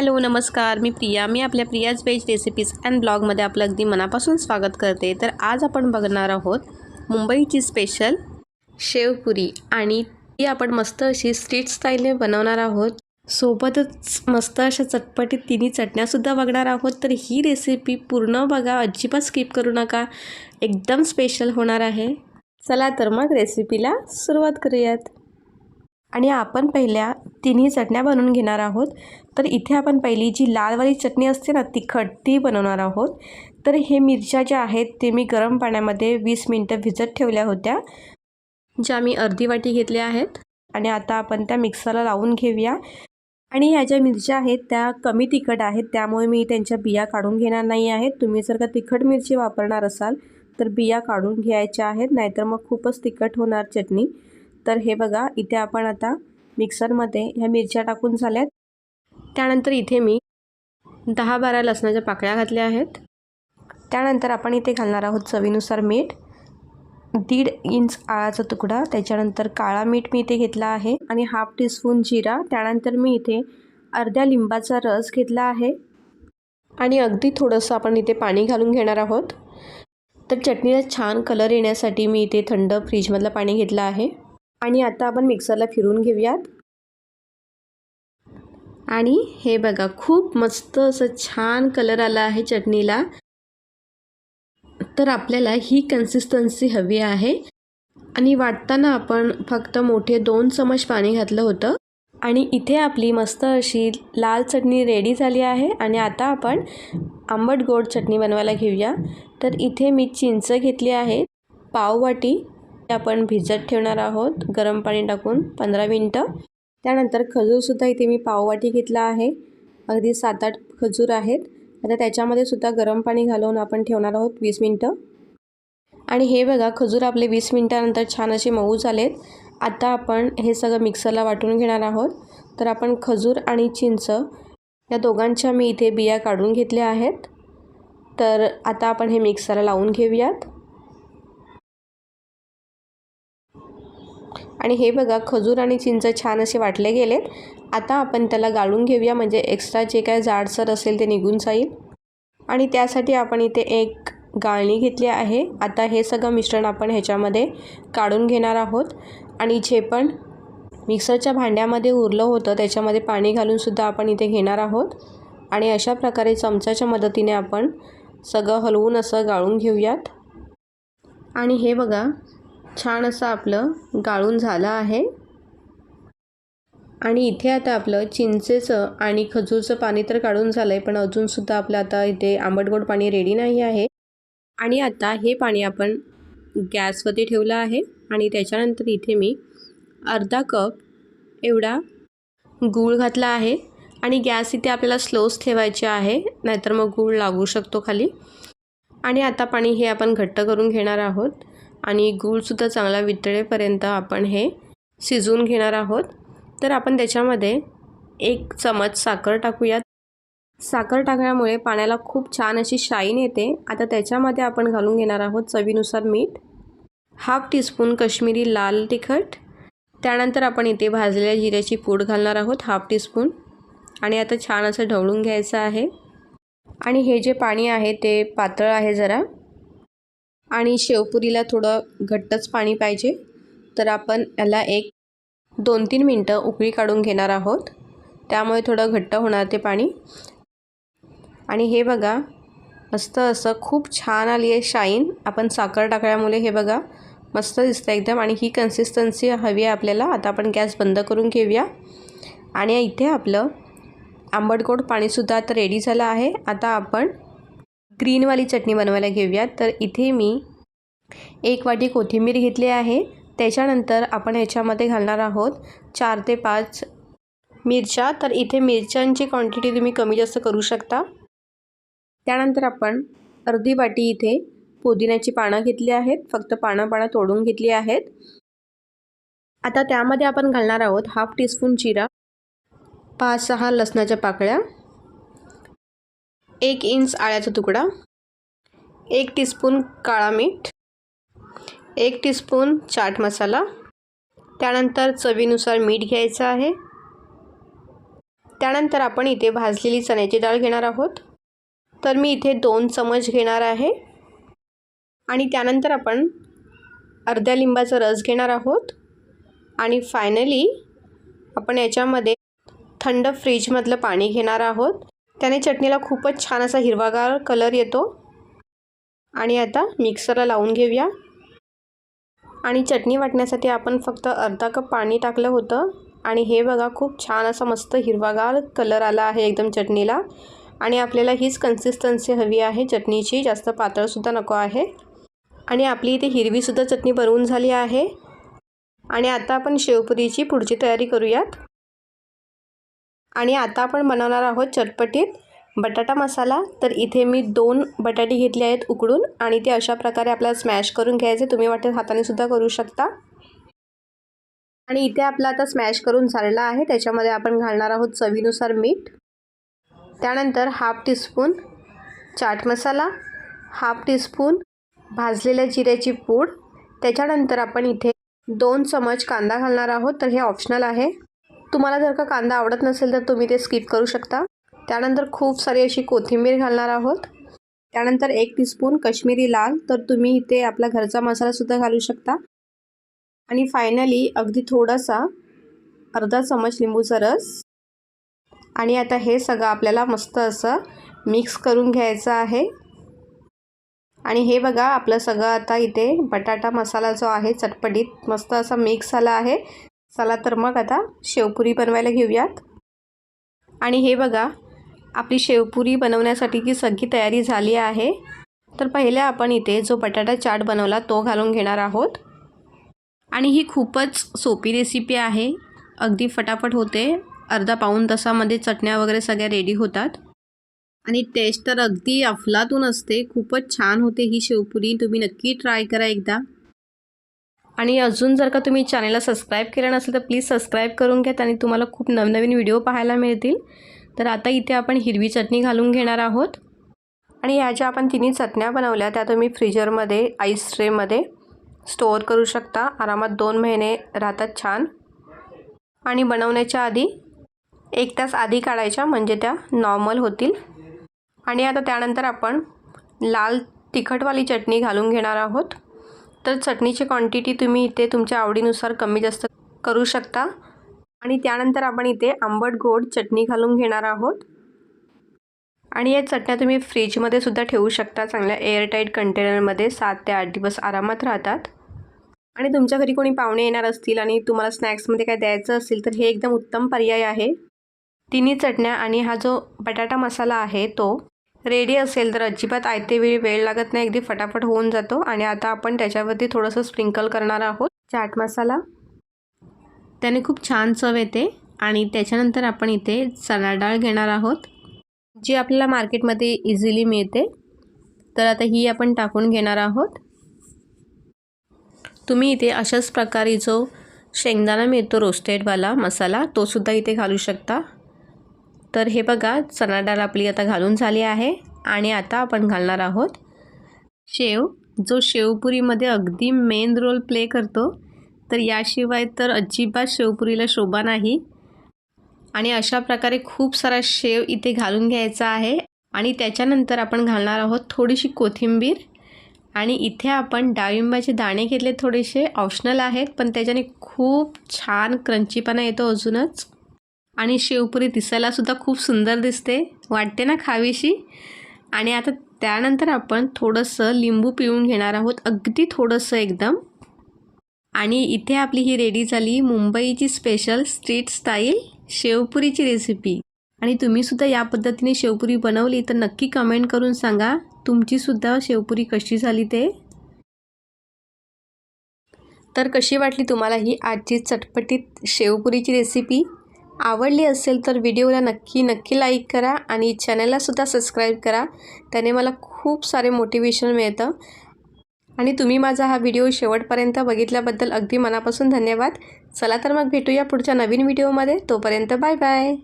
Hello नमस्कार. मी प्रिया. मी आपल्या Priya's veg recipes and ब्लॉगमध्ये आपलं अगदी मनापासून स्वागत करते. तर आज आपण बघणार आहोत मुंबईची स्पेशल शेवपुरी आणि ती आपण मस्त अशी स्ट्रीट स्टाईलने बनवणार आहोत. सोबतच मस्त अशा चटपटीत तिन्ही चटण्यासुद्धा बघणार आहोत. तर ही रेसिपी पूर्ण बघा. अजिबात स्किप करू नका. एकदम स्पेशल होणार आहे. चला तर मग रेसिपीला सुरुवात करूयात. आणि आपण पहिल्या तिन्ही चटण्या बनवून घेणार आहोत. तर इथे आपण पहिली जी लालवाली चटणी असते ना तिखट ती बनवणार आहोत. तर हे मिरच्या ज्या आहेत ते मी गरम पाण्यामध्ये वीस मिनटं भिजत ठेवल्या होत्या ज्या मी अर्धी वाटी घेतल्या आहेत. आणि आता आपण त्या मिक्सरला लावून घेऊया. आणि ह्या ज्या मिरच्या आहेत त्या कमी तिखट आहेत त्यामुळे मी त्यांच्या बिया काढून घेणार नाही आहेत. तुम्ही जर का तिखट मिरची वापरणार असाल तर बिया काढून घ्यायच्या आहेत नाहीतर मग खूपच तिखट होणार चटणी. तर हे बघा इथे आपण आता मिक्सरमध्ये ह्या मिरच्या टाकून झाल्यात. त्यानंतर इथे मी दहा बारा लसणाच्या पाकळ्या घातल्या आहेत. त्यानंतर आपण इथे घालणार आहोत चवीनुसार मीठ. दीड इंच आळाचा तुकडा त्याच्यानंतर काळा मीठ मी इथे घेतला आहे आणि हाफ टीस्पून जिरा. त्यानंतर मी इथे अर्ध्या लिंबाचा रस घेतला आहे. आणि अगदी थोडंसं आपण इथे पाणी घालून घेणार आहोत. तर चटणीला छान कलर येण्यासाठी मी इथे थंड फ्रीजमधलं पाणी घेतलं आहे. आणि आता आपण मिक्सरला फिरून घेऊयात. आणि हे बघा खूप मस्त असं छान कलर आला आहे चटणीला. तर आपल्याला ही कन्सिस्टन्सी हवी आहे. आणि वाटताना आपण फक्त मोठे दोन चमच पाणी घातलं होतं. आणि इथे आपली मस्त अशी लाल चटणी रेडी झाली आहे. आणि आता आपण आंबट गोड चटणी बनवायला घेऊया. तर इथे मी चिंच घेतली आहे पाववाटी आपण भिजत ठेवणार आहोत. गरम पाणी टाकून पंधरा मिनटं. त्यानंतर खजूरसुद्धा इथे मी पाववाटी घेतला आहे. अगदी सात आठ खजूर आहेत. आता त्याच्यामध्ये सुद्धा गरम पाणी घालून आपण ठेवणार आहोत वीस मिनटं. आणि हे बघा खजूर आपले वीस मिनटानंतर छान असे मऊ झालेत. आता आपण हे सगळं मिक्सरला वाटून घेणार आहोत. तर आपण खजूर आणि चिंच या दोघांच्या मी इथे बिया काढून घेतल्या आहेत. तर आता आपण हे मिक्सरला लावून घेऊयात. आणि हे बघा खजूर आणि चिंच छान असे वाटले गेलेत. आता आपण त्याला गाळून घेऊया म्हणजे एक्स्ट्रा जे काय जाडसर असेल ते निघून जाईल. आणि त्यासाठी आपण इथे एक गाळणी घेतली आहे. आता हे सगळं मिश्रण आपण ह्याच्यामध्ये काढून घेणार आहोत. आणि जे पण मिक्सरच्या भांड्यामध्ये उरलं होतं त्याच्यामध्ये पाणी घालूनसुद्धा आपण इथे घेणार आहोत. आणि अशा प्रकारे चमचाच्या मदतीने आपण सगळं हलवून असं गाळून घेऊयात. आणि हे बघा छान असं आपलं गाळून झालं आहे. आणि इथे आता आपलं चिंचेचं आणि खजूरचं पाणी तर काढून झालं आहे पण अजूनसुद्धा आपलं आता इथे आंबटगोड पाणी रेडी नाही आहे. आणि आता हे पाणी आपण गॅसवरती ठेवलं आहे आणि त्याच्यानंतर इथे मी अर्धा कप एवढा गूळ घातला आहे. आणि गॅस इथे आपल्याला स्लोच ठेवायचे आहे नाहीतर मग गूळ लागू शकतो खाली. आणि आता पाणी हे आपण घट्ट करून घेणार आहोत. आणि गूळसुद्धा चांगला वितळेपर्यंत आपण हे शिजवून घेणार आहोत. तर आपण त्याच्यामध्ये एक चमच साखर टाकूयात. साखर टाकल्यामुळे पाण्याला खूप छान अशी शाईन येते. आता त्याच्यामध्ये आपण घालून घेणार आहोत चवीनुसार मीठ हाफ टीस्पून कश्मीरी लाल तिखट. त्यानंतर आपण इथे भाजलेल्या जिऱ्याची पूड घालणार आहोत हाफ टीस्पून. आणि आता छान असं ढवळून घ्यायचं आहे. आणि हे जे पाणी आहे ते पातळ आहे जरा. आणि शेवपुरीला थोडं घट्टच पाणी पाहिजे. तर आपण याला एक दोन तीन मिनटं उकळी काढून घेणार आहोत. त्यामुळे थोडं घट्ट होणार ते पाणी. आणि हे बघा मस्त असं खूप छान आली आहे शाईन. आपण साखर टाकल्यामुळे हे बघा मस्त दिसतं एकदम. आणि ही कन्सिस्टन्सी हवी आहे आपल्याला. आता आपण गॅस बंद करून घेऊया. आणि इथे आपलं आंबटगोड पाणीसुद्धा आता रेडी झालं आहे. आता आपण ग्रीनवाली चटणी बनवायला घेऊयात. तर इथे मी एक वाटी कोथिंबीर घेतली आहे. त्याच्यानंतर आपण ह्याच्यामध्ये घालणार आहोत चार ते पाच मिरच्या. तर इथे मिरच्यांची क्वांटिटी तुम्ही कमी जास्त करू शकता. त्यानंतर आपण अर्धी वाटी इथे पुदिन्याची पानं घेतली आहेत. फक्त पानं पानं तोडून घेतली आहेत. आता त्यामध्ये आपण घालणार आहोत हाफ टीस्पून जिरा पाच सहा लसणाच्या पाकळ्या. एक इंच आळ्याचा तुकडा एक टीस्पून काळा मीठ एक टीस्पून चाट मसाला त्यानंतर चवीनुसार मीठ घ्यायचं आहे. त्यानंतर आपण इथे भाजलेली चण्याची डाळ घेणार आहोत. तर मी इथे दोन चमच घेणार आहे. आणि त्यानंतर आपण अर्ध्या लिंबाचा रस घेणार आहोत. आणि फायनली आपण याच्यामध्ये थंड फ्रीजमधलं पाणी घेणार आहोत. त्याने चटणीला खूपच छान असा हिरवागार कलर येतो. आणि आता मिक्सरला लावून घेऊया. आणि चटणी वाटण्यासाठी आपण फक्त अर्धा कप पाणी टाकलं होतं. आणि हे बघा खूप छान असा मस्त हिरवागार कलर आला आहे एकदम चटणीला. आणि आपल्याला हीच कन्सिस्टन्सी हवी आहे. चटणीची जास्त पातळसुद्धा नको आहे. आणि आपली इथे हिरवीसुद्धा चटणी बनवून झाली आहे. आणि आता आपण शेवपुरीची पुढची तयारी करूयात. आणि आता आपण बनवणार आहोत चटपटीत बटाटा मसाला. तर इथे मी दोन बटाटे घेतले आहेत उकडून आणि ते अशा प्रकारे आपल्याला स्मॅश करून घ्यायचे. तुम्ही वाटेल हाताने सुद्धा करू शकता. आणि इथे आपला आता स्मॅश करून झालेला आहे. त्याच्यामध्ये आपण घालणार आहोत चवीनुसार मीठ. त्यानंतर half teaspoon chaat masala half teaspoon भाजलेल्या जिऱ्याची पूड. त्याच्यानंतर आपण इथे दोन चमच कांदा घालणार आहोत. तर हे ऑप्शनल आहे. तुम्हाला जर का कांदा आवडत नसेल तर तुम्ही ते स्किप करू शकता. त्यानंतर खूप सारी अशी कोथिंबीर घालणार आहोत. त्यानंतर एक टीस्पून कश्मीरी लाल तर तुम्ही इथे आपला घरचा मसालासुद्धा घालू शकता. आणि फायनली अगदी थोडासा अर्धा चमच लिंबूचा रस. आणि आता हे सगळं आपल्याला मस्त असं मिक्स करून घ्यायचं आहे. आणि हे बघा आपलं सगळं आता इथे बटाटा मसाला जो आहे चटपटीत मस्त असा मिक्स झाला आहे. चला तर मग आता शेवपुरी बनवायला घेऊयात. आणि हे बघा आपली शेवपुरी बनवण्यासाठीची सगळी तयारी झाली आहे तर पहिल्या आपण इथे जो बटाटा चाट बनवला तो घालून घेणार आहोत. आणि ही खूपच सोपी रेसिपी आहे. अगदी फटाफट होते. अर्धा पाऊण तासामध्ये चटण्या वगैरे सगळ्या रेडी होतात. आणि टेस्ट तर अगदी अफलातून असते. खूपच छान होते ही शेवपुरी. तुम्ही नक्की ट्राय करा एकदा. आणि अजून जर का तुम्ही चॅनलला सबस्क्राईब केलं नसेल तर प्लीज सबस्क्राईब करून घ्यात आणि तुम्हाला खूप नवनवीन व्हिडिओ पाहायला मिळतील. तर आता इथे आपण हिरवी चटणी घालून घेणार आहोत. आणि ह्या ज्या आपण तिन्ही चटण्या बनवल्या त्या तुम्ही फ्रीजरमध्ये आईस ट्रेमध्ये स्टोअर करू शकता. आरामात दोन महिने राहतात छान. आणि बनवण्याच्या आधी एक तास आधी काढायच्या म्हणजे त्या नॉर्मल होतील. आणि आता त्यानंतर आपण लाल तिखटवाली चटणी घालून घेणार आहोत. तर चटणीची क्वांटिटी तुम्ही इथे तुमच्या आवडीनुसार कमी जास्त करू शकता. आणि त्यानंतर आपण इथे आंबट गोड चटणी घालून घेणार आहोत. आणि या चटण्या तुम्ही फ्रीजमध्ये सुद्धा ठेवू शकता. चांगल्या एअरटाईट कंटेनरमध्ये सात ते आठ दिवस आरामात राहतात. आणि तुमच्या घरी कोणी पाहुणे येणार असतील आणि तुम्हाला स्नॅक्समध्ये काय द्यायचं असेल तर हे एकदम उत्तम पर्याय आहे. तिन्ही चटण्या आणि हा जो बटाटा मसाला आहे तो रेडी असेल तर अजिबात आयते वेळी वेळ लागत नाही. अगदी फटाफट होऊन जातो आणि आता आपण त्याच्यावरती थोडंसं स्प्रिंकल करणार आहोत. चाट मसाला. त्याने खूप छान चव येते आणि त्याच्यानंतर आपण इथे चणा डाळ घेणार आहोत जी आपल्याला मार्केटमध्ये इझिली मिळते. तर आता ही आपण टाकून घेणार आहोत. तुम्ही इथे अशाच प्रकारे जो शेंगदाणा मिळतो रोस्टेडवाला मसाला तोसुद्धा इथे घालू शकता. तर हे बघा चणा डाळ आपली आता घालून झाली आहे आणि आता आपण घालणार आहोत शेव. जो शेवपुरीमध्ये अगदी मेन रोल प्ले करतो तर याशिवाय तर अजिबात शेवपुरीला शोभा नाही. आणि अशा प्रकारे खूप सारा शेव इथे घालून घ्यायचा आहे. आणि त्याच्यानंतर आपण घालणार आहोत थोडीशी कोथिंबीर. आणि इथे आपण डाळिंबाचे दाणे घेतले थोडेसे ऑप्शनल आहेत पण त्याच्याने खूप छान क्रंचीपणा येतो अजूनच. आणि शेवपुरी दिसायलासुद्धा खूप सुंदर दिसते. वाटते ना खावीशी? आणि आता त्यानंतर आपण थोडंसं लिंबू पिळून घेणार आहोत अगदी थोडंसं एकदम. आणि इथे आपली ही रेडी झाली मुंबईची स्पेशल स्ट्रीट स्टाईल शेवपुरीची रेसिपी आणि तुम्हीसुद्धा या पद्धतीने शेवपुरी बनवली तर नक्की कमेंट करून सांगा तुमचीसुद्धा शेवपुरी कशी झाली ते. तर कशी वाटली तुम्हाला ही आजची चटपटीत शेवपुरीची रेसिपी आवडली असेल तर व्हिडिओला नक्की नक्की लाईक करा आणि चॅनललासुद्धा सबस्क्राईब करा. त्याने मला खूप सारे मोटिवेशन मिळतं. आणि तुम्ही माझा हा व्हिडिओ शेवटपर्यंत बघितल्याबद्दल अगदी मनापासून धन्यवाद. चला तर मग भेटूया पुढच्या नवीन व्हिडिओमध्ये तोपर्यंत बाय बाय